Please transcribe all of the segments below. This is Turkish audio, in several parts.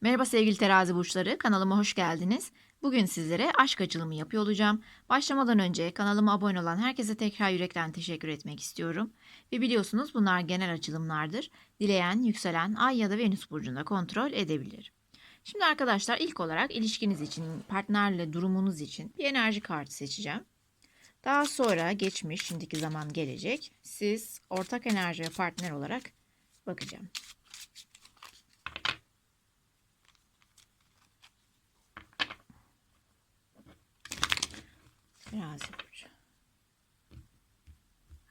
Merhaba sevgili terazi burçları, kanalıma hoş geldiniz. Bugün sizlere aşk açılımı yapıyor olacağım. Başlamadan önce kanalıma abone olan herkese tekrar yürekten teşekkür etmek istiyorum. Ve biliyorsunuz bunlar genel açılımlardır. Dileyen, yükselen, ay ya da venüs burcunda kontrol edebilir. Şimdi arkadaşlar ilk olarak ilişkiniz için, partnerle durumunuz için bir enerji kartı seçeceğim. Daha sonra geçmiş, şimdiki zaman gelecek. Siz ortak enerji partner olarak bakacağım. Terazi burcu.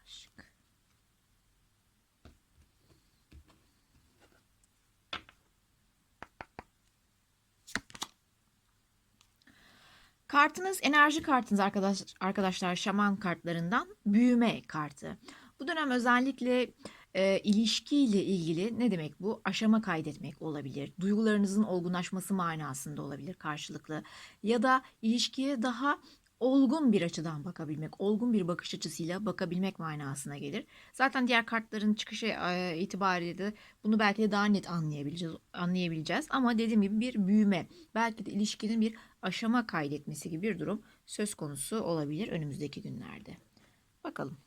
Aşk. Kartınız enerji kartınız arkadaş, arkadaşlar şaman kartlarından büyüme kartı. Bu dönem özellikle e, ilişkiyle ilgili ne demek bu? Aşama kaydetmek olabilir. Duygularınızın olgunlaşması manasında olabilir karşılıklı. Ya da ilişkiye daha olgun bir açıdan bakabilmek, olgun bir bakış açısıyla bakabilmek manasına gelir. Zaten diğer kartların çıkışı e, itibariyle de bunu belki de daha net anlayabileceğiz, anlayabileceğiz. Ama dediğim gibi bir büyüme, belki de ilişkinin bir aşama kaydetmesi gibi bir durum söz konusu olabilir önümüzdeki günlerde. Bakalım.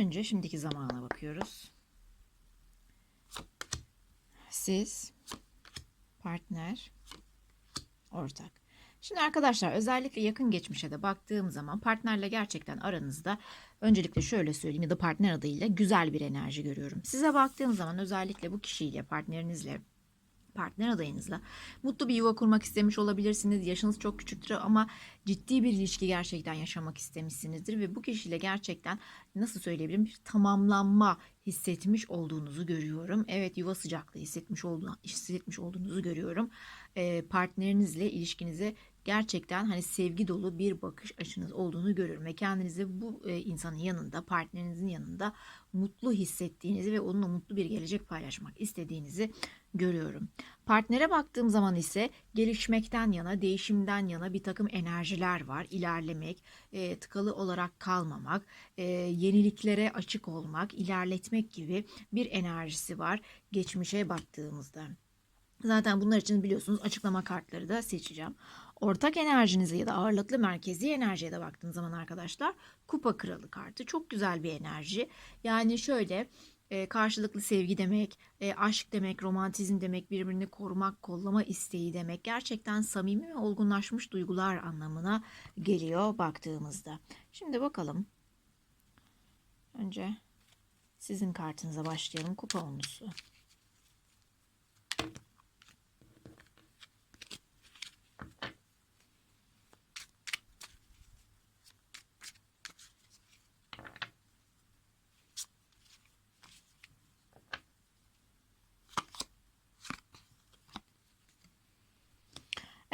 Önce şimdiki zamana bakıyoruz. Siz, partner, ortak. Şimdi arkadaşlar özellikle yakın geçmişe de baktığım zaman partnerle gerçekten aranızda öncelikle şöyle söyleyeyim ya da partner adıyla güzel bir enerji görüyorum. Size baktığım zaman özellikle bu kişiyle partnerinizle partner adayınızla mutlu bir yuva kurmak istemiş olabilirsiniz. Yaşınız çok küçüktür ama ciddi bir ilişki gerçekten yaşamak istemişsinizdir ve bu kişiyle gerçekten nasıl söyleyebilirim bir tamamlanma hissetmiş olduğunuzu görüyorum. Evet yuva sıcaklığı hissetmiş olduğunu hissetmiş olduğunuzu görüyorum. Ee, partnerinizle ilişkinize gerçekten hani sevgi dolu bir bakış açınız olduğunu görüyorum ve kendinizi bu e, insanın yanında, partnerinizin yanında mutlu hissettiğinizi ve onunla mutlu bir gelecek paylaşmak istediğinizi görüyorum. Partnere baktığım zaman ise gelişmekten yana, değişimden yana bir takım enerjiler var. İlerlemek, e, tıkalı olarak kalmamak, e, yeniliklere açık olmak, ilerletmek gibi bir enerjisi var geçmişe baktığımızda. Zaten bunlar için biliyorsunuz açıklama kartları da seçeceğim. Ortak enerjinize ya da ağırlıklı merkezi enerjiye de baktığınız zaman arkadaşlar kupa kralı kartı çok güzel bir enerji. Yani şöyle e, karşılıklı sevgi demek, e, aşk demek, romantizm demek, birbirini korumak, kollama isteği demek. Gerçekten samimi ve olgunlaşmış duygular anlamına geliyor baktığımızda. Şimdi bakalım. Önce sizin kartınıza başlayalım. Kupa onlusu.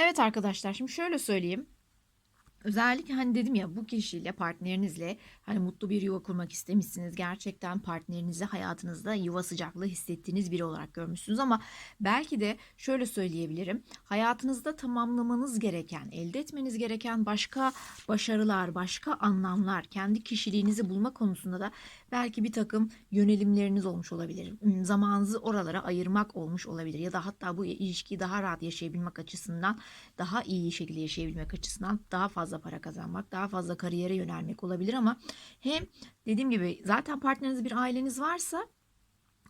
Evet arkadaşlar şimdi şöyle söyleyeyim. Özellikle hani dedim ya bu kişiyle partnerinizle hani mutlu bir yuva kurmak istemişsiniz. Gerçekten partnerinizi hayatınızda yuva sıcaklığı hissettiğiniz biri olarak görmüşsünüz ama belki de şöyle söyleyebilirim. Hayatınızda tamamlamanız gereken, elde etmeniz gereken başka başarılar, başka anlamlar, kendi kişiliğinizi bulma konusunda da belki bir takım yönelimleriniz olmuş olabilir. Hmm, Zamanınızı oralara ayırmak olmuş olabilir ya da hatta bu ilişkiyi daha rahat yaşayabilmek açısından, daha iyi şekilde yaşayabilmek açısından daha fazla para kazanmak, daha fazla kariyere yönelmek olabilir ama hem dediğim gibi zaten partneriniz bir aileniz varsa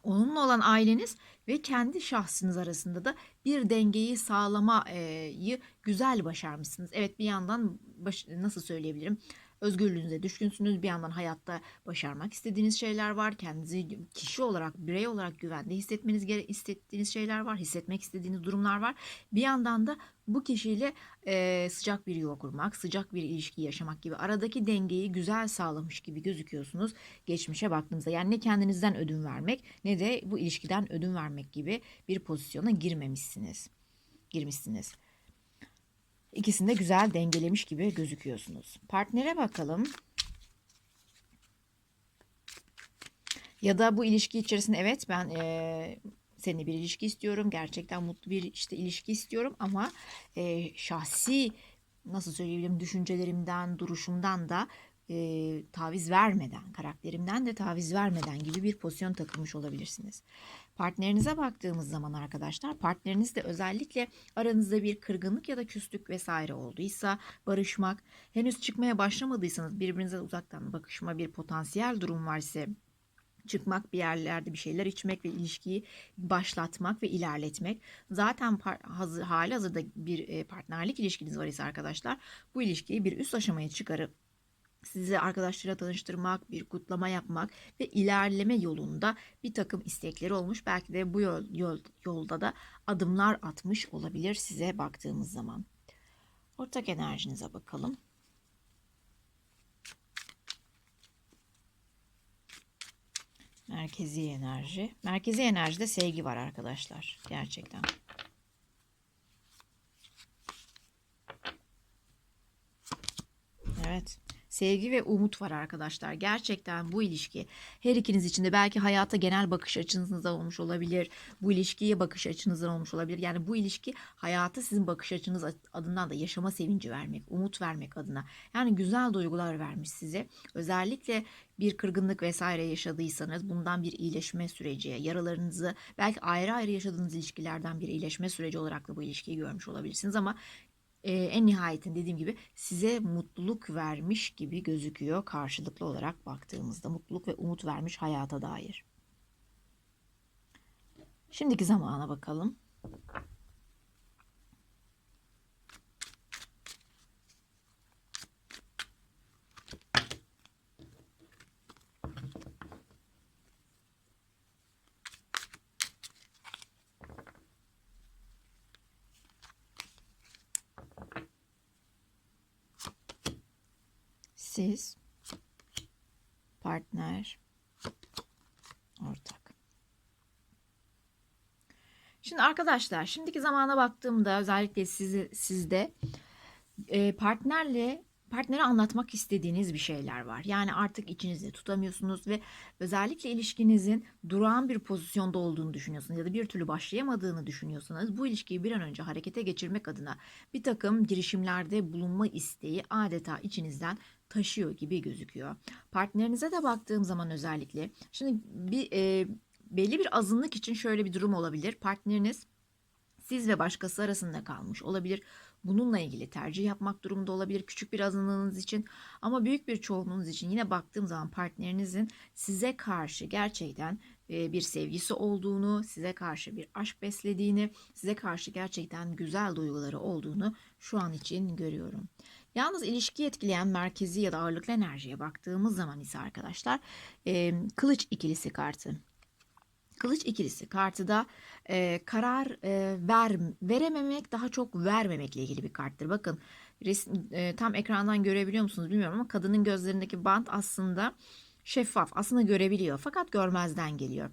onunla olan aileniz ve kendi şahsınız arasında da bir dengeyi sağlamayı güzel başarmışsınız. Evet bir yandan baş, nasıl söyleyebilirim? Özgürlüğünüze düşkünsünüz. Bir yandan hayatta başarmak istediğiniz şeyler var. Kendinizi kişi olarak, birey olarak güvende hissetmeniz gere hissettiğiniz şeyler var. Hissetmek istediğiniz durumlar var. Bir yandan da bu kişiyle e, sıcak bir yuva kurmak, sıcak bir ilişki yaşamak gibi aradaki dengeyi güzel sağlamış gibi gözüküyorsunuz geçmişe baktığımızda. Yani ne kendinizden ödün vermek ne de bu ilişkiden ödün vermek gibi bir pozisyona girmemişsiniz. Girmişsiniz. İkisini de güzel dengelemiş gibi gözüküyorsunuz. Partnere bakalım. Ya da bu ilişki içerisinde evet ben eee seninle bir ilişki istiyorum. Gerçekten mutlu bir işte ilişki istiyorum ama eee, şahsi nasıl söyleyebilirim düşüncelerimden, duruşumdan da eee, taviz vermeden, karakterimden de taviz vermeden gibi bir pozisyon takılmış olabilirsiniz. Partnerinize baktığımız zaman arkadaşlar partnerinizle özellikle aranızda bir kırgınlık ya da küslük vesaire olduysa barışmak, henüz çıkmaya başlamadıysanız birbirinize uzaktan bakışma bir potansiyel durum var ise çıkmak, bir yerlerde bir şeyler içmek ve ilişkiyi başlatmak ve ilerletmek. Zaten hazır, hali hazırda bir e, partnerlik ilişkiniz var ise arkadaşlar bu ilişkiyi bir üst aşamaya çıkarıp sizi arkadaşlarıyla tanıştırmak, bir kutlama yapmak ve ilerleme yolunda bir takım istekleri olmuş. Belki de bu yol, yol- yolda da adımlar atmış olabilir size baktığımız zaman. Ortak enerjinize bakalım. Merkezi enerji. Merkezi enerjide sevgi var arkadaşlar. Gerçekten. Evet. Sevgi ve umut var arkadaşlar. Gerçekten bu ilişki her ikiniz için de belki hayata genel bakış açınızdan olmuş olabilir. Bu ilişkiye bakış açınızdan olmuş olabilir. Yani bu ilişki hayata sizin bakış açınız adından da yaşama sevinci vermek, umut vermek adına. Yani güzel duygular vermiş size. Özellikle bir kırgınlık vesaire yaşadıysanız bundan bir iyileşme süreci, yaralarınızı belki ayrı ayrı yaşadığınız ilişkilerden bir iyileşme süreci olarak da bu ilişkiyi görmüş olabilirsiniz ama e, en nihayetinde dediğim gibi size mutluluk vermiş gibi gözüküyor karşılıklı olarak baktığımızda. Mutluluk ve umut vermiş hayata dair. Şimdiki zamana bakalım. Siz, partner, ortak. Şimdi arkadaşlar, şimdiki zamana baktığımda özellikle sizi, sizde e, partnerle partnere anlatmak istediğiniz bir şeyler var. Yani artık içinizde tutamıyorsunuz ve özellikle ilişkinizin durağan bir pozisyonda olduğunu düşünüyorsunuz ya da bir türlü başlayamadığını düşünüyorsanız bu ilişkiyi bir an önce harekete geçirmek adına bir takım girişimlerde bulunma isteği adeta içinizden taşıyor gibi gözüküyor. Partnerinize de baktığım zaman özellikle şimdi bir e, belli bir azınlık için şöyle bir durum olabilir. Partneriniz siz ve başkası arasında kalmış olabilir. Bununla ilgili tercih yapmak durumunda olabilir küçük bir azınlığınız için ama büyük bir çoğunluğunuz için yine baktığım zaman partnerinizin size karşı gerçekten e, bir sevgisi olduğunu, size karşı bir aşk beslediğini, size karşı gerçekten güzel duyguları olduğunu şu an için görüyorum. Yalnız ilişki etkileyen merkezi ya da ağırlıklı enerjiye baktığımız zaman ise arkadaşlar e, kılıç ikilisi kartı. Kılıç ikilisi kartı da e, karar e, ver, verememek daha çok vermemekle ilgili bir karttır. Bakın resim, e, tam ekrandan görebiliyor musunuz bilmiyorum ama kadının gözlerindeki bant aslında şeffaf aslında görebiliyor fakat görmezden geliyor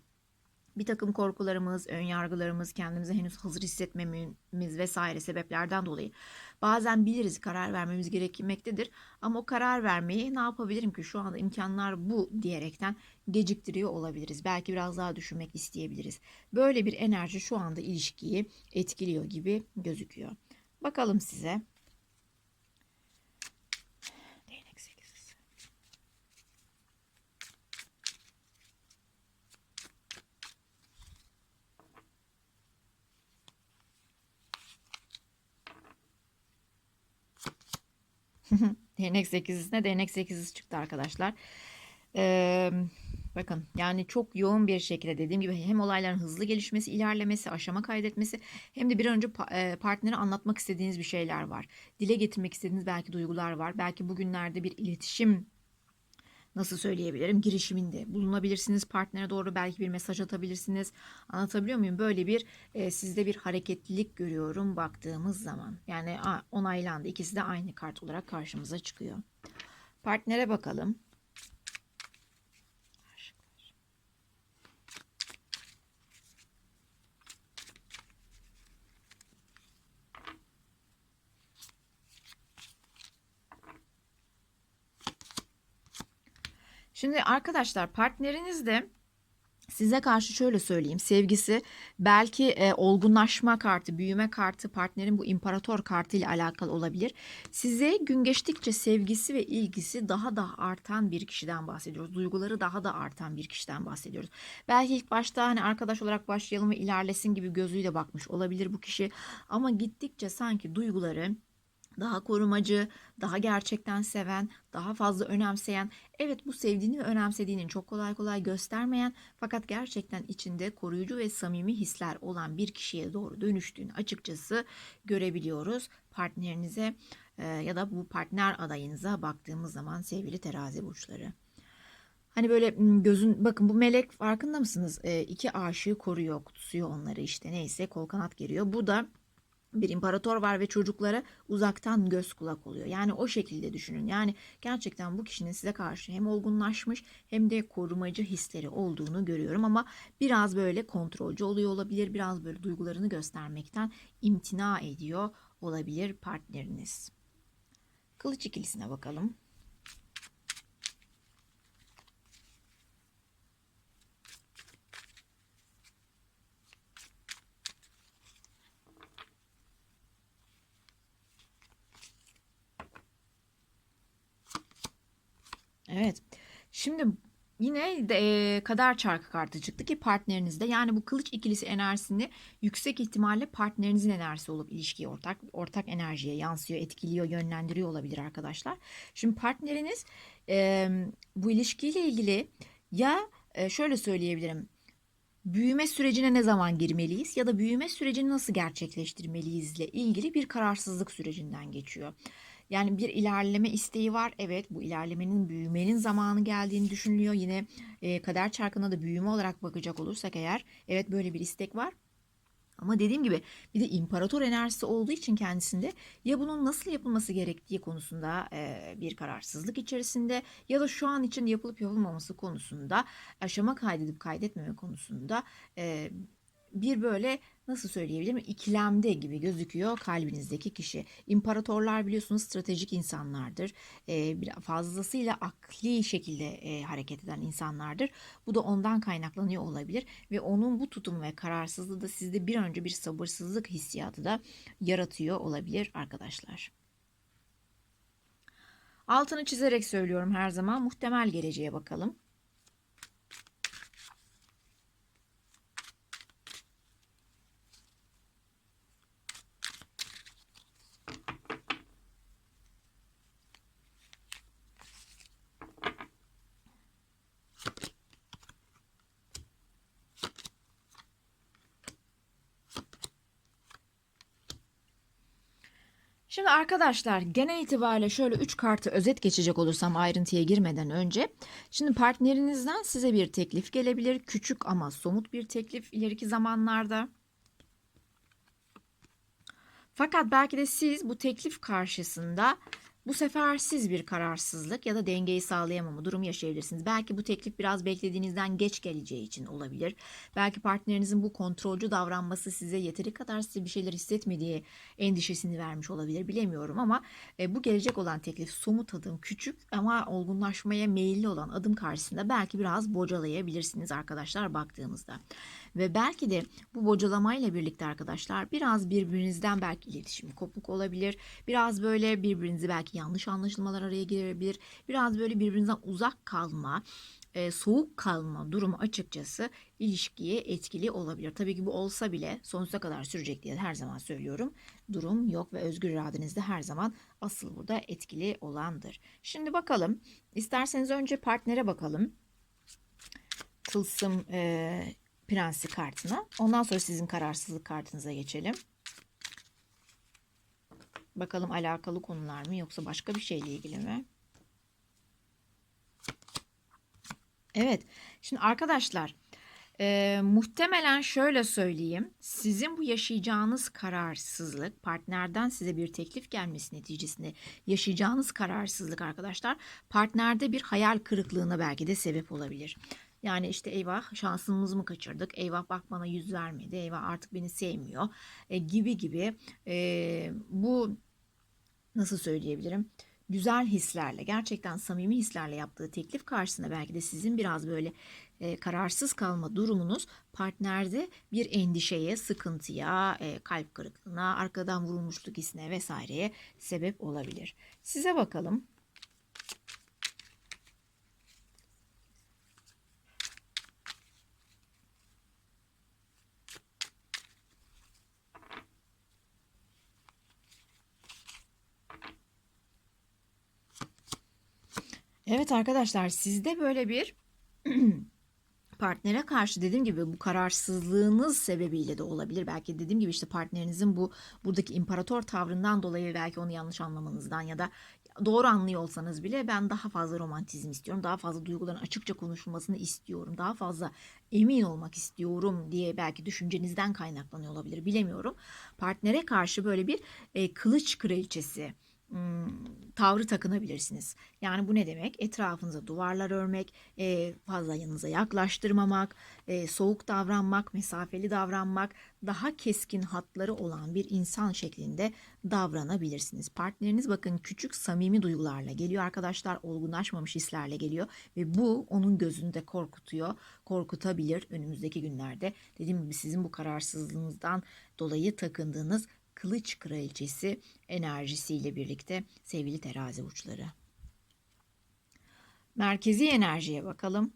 bir takım korkularımız, ön yargılarımız, kendimizi henüz hazır hissetmemiz vesaire sebeplerden dolayı bazen biliriz karar vermemiz gerekmektedir. Ama o karar vermeyi ne yapabilirim ki şu anda imkanlar bu diyerekten geciktiriyor olabiliriz. Belki biraz daha düşünmek isteyebiliriz. Böyle bir enerji şu anda ilişkiyi etkiliyor gibi gözüküyor. Bakalım size. Değnek 8'isine değnek 8'isi çıktı arkadaşlar. Ee, bakın yani çok yoğun bir şekilde dediğim gibi hem olayların hızlı gelişmesi, ilerlemesi, aşama kaydetmesi hem de bir an önce partneri anlatmak istediğiniz bir şeyler var. Dile getirmek istediğiniz belki duygular var. Belki bugünlerde bir iletişim nasıl söyleyebilirim girişiminde bulunabilirsiniz. Partnere doğru belki bir mesaj atabilirsiniz. Anlatabiliyor muyum? Böyle bir e, sizde bir hareketlilik görüyorum baktığımız zaman. Yani onaylandı. İkisi de aynı kart olarak karşımıza çıkıyor. Partnere bakalım. Şimdi arkadaşlar partneriniz de Size karşı şöyle söyleyeyim. Sevgisi belki e, olgunlaşma kartı, büyüme kartı, partnerin bu imparator kartı ile alakalı olabilir. Size gün geçtikçe sevgisi ve ilgisi daha da artan bir kişiden bahsediyoruz. Duyguları daha da artan bir kişiden bahsediyoruz. Belki ilk başta hani arkadaş olarak başlayalım ve ilerlesin gibi gözüyle bakmış olabilir bu kişi. Ama gittikçe sanki duyguları daha korumacı, daha gerçekten seven, daha fazla önemseyen, evet bu sevdiğini ve önemsediğinin çok kolay kolay göstermeyen fakat gerçekten içinde koruyucu ve samimi hisler olan bir kişiye doğru dönüştüğünü açıkçası görebiliyoruz. Partnerinize e, ya da bu partner adayınıza baktığımız zaman sevgili terazi burçları. Hani böyle gözün bakın bu melek farkında mısınız? E, iki aşığı koruyor, kutsuyor onları işte neyse kol kanat geriyor. Bu da bir imparator var ve çocuklara uzaktan göz kulak oluyor. Yani o şekilde düşünün. Yani gerçekten bu kişinin size karşı hem olgunlaşmış hem de korumacı hisleri olduğunu görüyorum ama biraz böyle kontrolcü oluyor olabilir. Biraz böyle duygularını göstermekten imtina ediyor olabilir partneriniz. Kılıç ikilisine bakalım. Evet. Şimdi yine de, kader çarkı kartı çıktı ki partnerinizde yani bu kılıç ikilisi enerjisini yüksek ihtimalle partnerinizin enerjisi olup ilişkiye ortak ortak enerjiye yansıyor, etkiliyor, yönlendiriyor olabilir arkadaşlar. Şimdi partneriniz e, bu ilişkiyle ilgili ya e, şöyle söyleyebilirim. Büyüme sürecine ne zaman girmeliyiz ya da büyüme sürecini nasıl gerçekleştirmeliyizle ilgili bir kararsızlık sürecinden geçiyor. Yani bir ilerleme isteği var. Evet bu ilerlemenin büyümenin zamanı geldiğini düşünülüyor. Yine e, kader çarkına da büyüme olarak bakacak olursak eğer evet böyle bir istek var. Ama dediğim gibi bir de imparator enerjisi olduğu için kendisinde ya bunun nasıl yapılması gerektiği konusunda e, bir kararsızlık içerisinde ya da şu an için yapılıp yapılmaması konusunda aşama kaydedip kaydetmeme konusunda e, bir böyle nasıl söyleyebilirim ikilemde gibi gözüküyor kalbinizdeki kişi. İmparatorlar biliyorsunuz stratejik insanlardır. Ee, fazlasıyla akli şekilde e, hareket eden insanlardır. Bu da ondan kaynaklanıyor olabilir ve onun bu tutum ve kararsızlığı da sizde bir önce bir sabırsızlık hissiyatı da yaratıyor olabilir arkadaşlar. Altını çizerek söylüyorum her zaman muhtemel geleceğe bakalım. Şimdi arkadaşlar genel itibariyle şöyle 3 kartı özet geçecek olursam ayrıntıya girmeden önce. Şimdi partnerinizden size bir teklif gelebilir. Küçük ama somut bir teklif ileriki zamanlarda. Fakat belki de siz bu teklif karşısında bu sefer siz bir kararsızlık ya da dengeyi sağlayamama durumu yaşayabilirsiniz. Belki bu teklif biraz beklediğinizden geç geleceği için olabilir. Belki partnerinizin bu kontrolcü davranması size yeteri kadar size bir şeyler hissetmediği endişesini vermiş olabilir. Bilemiyorum ama e, bu gelecek olan teklif somut adım küçük ama olgunlaşmaya meyilli olan adım karşısında belki biraz bocalayabilirsiniz arkadaşlar baktığımızda. Ve belki de bu bocalamayla birlikte arkadaşlar biraz birbirinizden belki iletişim kopuk olabilir. Biraz böyle birbirinizi belki yanlış anlaşılmalar araya girebilir. Biraz böyle birbirinizden uzak kalma, e, soğuk kalma durumu açıkçası ilişkiye etkili olabilir. Tabii ki bu olsa bile sonsuza kadar sürecek diye her zaman söylüyorum. Durum yok ve özgür iradenizde her zaman asıl burada etkili olandır. Şimdi bakalım. İsterseniz önce partnere bakalım. Tılsım e, prensi kartına. Ondan sonra sizin kararsızlık kartınıza geçelim. Bakalım alakalı konular mı yoksa başka bir şeyle ilgili mi? Evet. Şimdi arkadaşlar e, muhtemelen şöyle söyleyeyim. Sizin bu yaşayacağınız kararsızlık partnerden size bir teklif gelmesi neticesinde yaşayacağınız kararsızlık arkadaşlar partnerde bir hayal kırıklığına belki de sebep olabilir. Yani işte eyvah şansımızı mı kaçırdık? Eyvah bak bana yüz vermedi. Eyvah artık beni sevmiyor. E, gibi gibi. E, bu nasıl söyleyebilirim? güzel hislerle, gerçekten samimi hislerle yaptığı teklif karşısında belki de sizin biraz böyle e, kararsız kalma durumunuz partnerde bir endişeye, sıkıntıya, e, kalp kırıklığına, arkadan vurulmuşluk hissine vesaireye sebep olabilir. Size bakalım. Evet arkadaşlar sizde böyle bir partnere karşı dediğim gibi bu kararsızlığınız sebebiyle de olabilir. Belki dediğim gibi işte partnerinizin bu buradaki imparator tavrından dolayı belki onu yanlış anlamanızdan ya da doğru anlıyor olsanız bile ben daha fazla romantizm istiyorum. Daha fazla duyguların açıkça konuşulmasını istiyorum. Daha fazla emin olmak istiyorum diye belki düşüncenizden kaynaklanıyor olabilir. Bilemiyorum. Partnere karşı böyle bir e, kılıç kraliçesi tavrı takınabilirsiniz. Yani bu ne demek? Etrafınıza duvarlar örmek, e, fazla yanınıza yaklaştırmamak, e, soğuk davranmak, mesafeli davranmak, daha keskin hatları olan bir insan şeklinde davranabilirsiniz. Partneriniz bakın küçük samimi duygularla geliyor arkadaşlar, olgunlaşmamış hislerle geliyor ve bu onun gözünde korkutuyor, korkutabilir önümüzdeki günlerde. Dediğim gibi sizin bu kararsızlığınızdan dolayı takındığınız kılıç kraliçesi enerjisiyle birlikte sevgili terazi uçları. Merkezi enerjiye bakalım.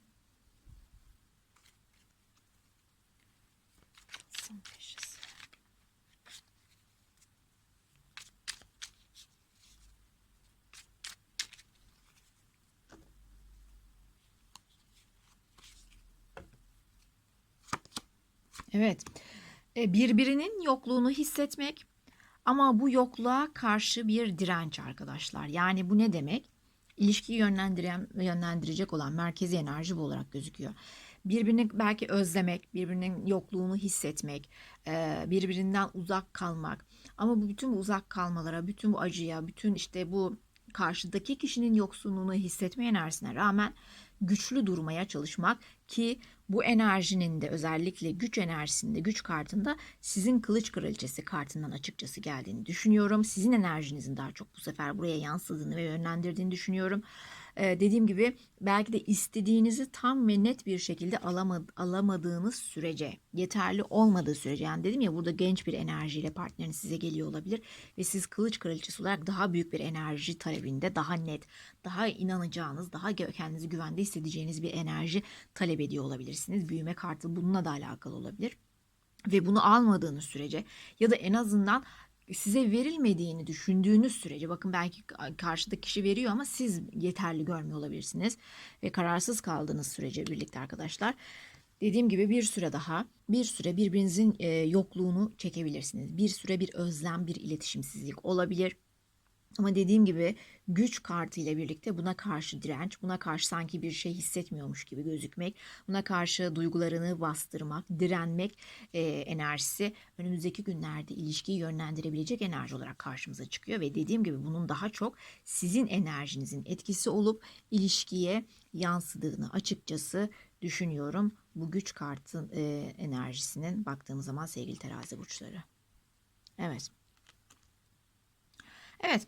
Evet. E, Birbirinin yokluğunu hissetmek ama bu yokluğa karşı bir direnç arkadaşlar. Yani bu ne demek? İlişkiyi yönlendiren yönlendirecek olan merkezi enerji bu olarak gözüküyor. Birbirini belki özlemek, birbirinin yokluğunu hissetmek, e, birbirinden uzak kalmak. Ama bu bütün bu uzak kalmalara, bütün bu acıya, bütün işte bu karşıdaki kişinin yoksunluğunu hissetme enerjisine rağmen güçlü durmaya çalışmak ki bu enerjinin de özellikle güç enerjisinde güç kartında sizin kılıç kraliçesi kartından açıkçası geldiğini düşünüyorum. Sizin enerjinizin daha çok bu sefer buraya yansıdığını ve yönlendirdiğini düşünüyorum. Dediğim gibi belki de istediğinizi tam ve net bir şekilde alamad alamadığınız sürece, yeterli olmadığı sürece yani dedim ya burada genç bir enerjiyle partneriniz size geliyor olabilir ve siz kılıç kraliçesi olarak daha büyük bir enerji talebinde, daha net, daha inanacağınız, daha kendinizi güvende hissedeceğiniz bir enerji talep ediyor olabilirsiniz. Büyüme kartı bununla da alakalı olabilir ve bunu almadığınız sürece ya da en azından size verilmediğini düşündüğünüz sürece bakın belki karşıdaki kişi veriyor ama siz yeterli görmüyor olabilirsiniz ve kararsız kaldığınız sürece birlikte arkadaşlar dediğim gibi bir süre daha bir süre birbirinizin yokluğunu çekebilirsiniz. Bir süre bir özlem, bir iletişimsizlik olabilir. Ama dediğim gibi güç kartı ile birlikte buna karşı direnç, buna karşı sanki bir şey hissetmiyormuş gibi gözükmek, buna karşı duygularını bastırmak, direnmek e, enerjisi önümüzdeki günlerde ilişkiyi yönlendirebilecek enerji olarak karşımıza çıkıyor ve dediğim gibi bunun daha çok sizin enerjinizin etkisi olup ilişkiye yansıdığını açıkçası düşünüyorum. Bu güç kartın e, enerjisinin baktığımız zaman sevgili terazi burçları. Evet. Evet,